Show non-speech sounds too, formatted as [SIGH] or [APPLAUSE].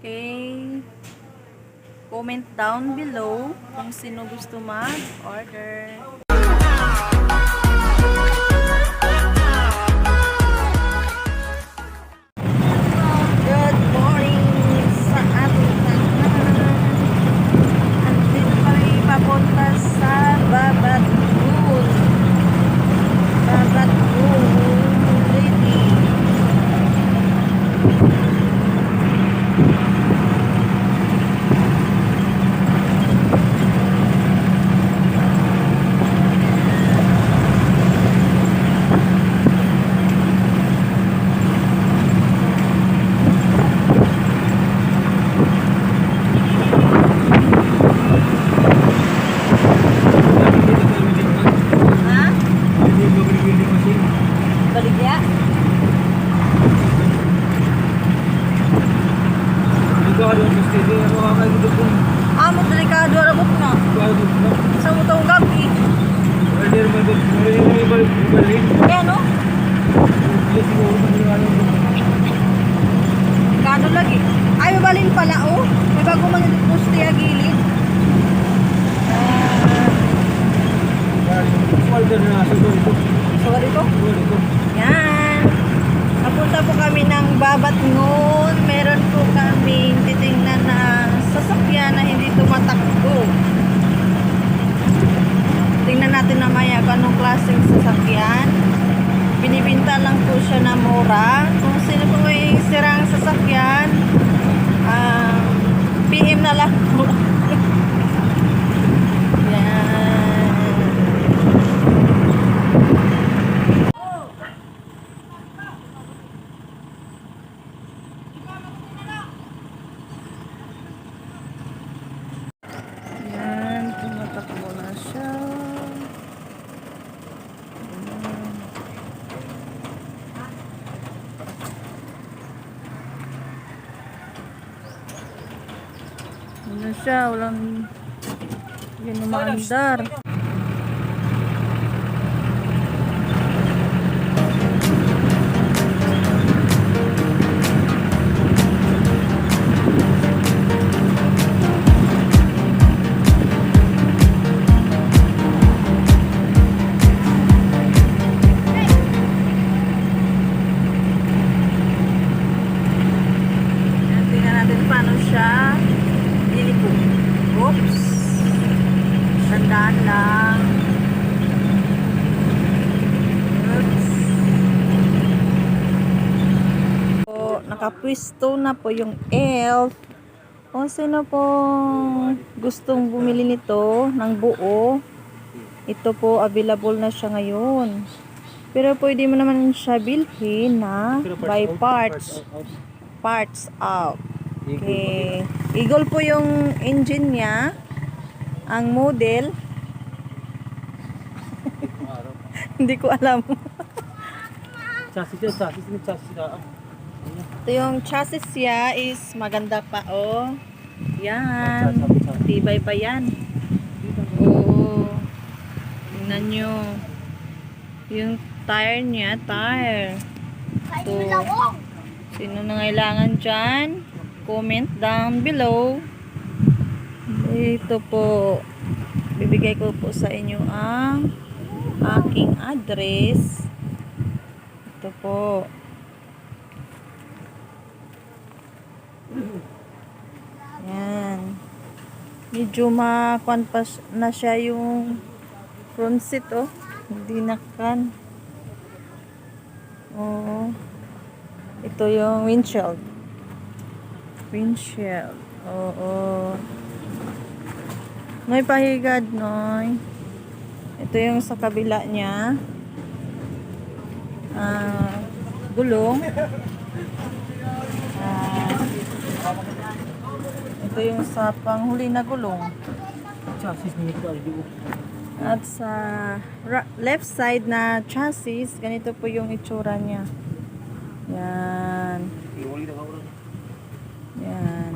Okay. Comment down below kung sino gusto mag-order. Ah, mo delikado rabot na. Sa mo tong gabi. Kaya no? Kano lagi? Ay, balin pala oh. May bago man poste ya gilid. Ah, ko. Yan. Napunta po kami ng babat noon. Meron po kami titingnan na sasakyan na hindi tumatakbo. Tingnan natin na maya kung anong klaseng sasakyan. Binibinta lang po siya na mura. Kung sino po may sirang sasakyan, ah, PM na lang po. Yan. Yan, tumatakbo na siya. Yan. Ano siya, walang umaandar. Yan, Nakapwisto na po yung elf. Kung sino po gustong bumili nito ng buo, ito po available na siya ngayon. Pero pwede mo naman siya bilhin na by parts parts out. Okay. Eagle po yung engine niya. Ang model. [LAUGHS] Hindi ko alam. Chassis chassis chassis na. Ito yung chassis niya is maganda pa oh. Yan. Tibay pa yan. Oo. Tingnan nyo. Yung tire niya, tire. Ito. Sino na kailangan dyan? Comment down below. Ito po. Bibigay ko po sa inyo ang aking address. Ito po. Yan. Medyo makuan pa na siya yung front seat oh. Hindi na kan. Oo. Ito yung windshield. Windshield. Oo. Noy pahigad, Noy. Ito yung sa kabila niya. Ah, gulong. Ito yung sa panghuli na gulong. Chassis At sa left side na chassis, ganito po yung itsura niya. Yan. Yan.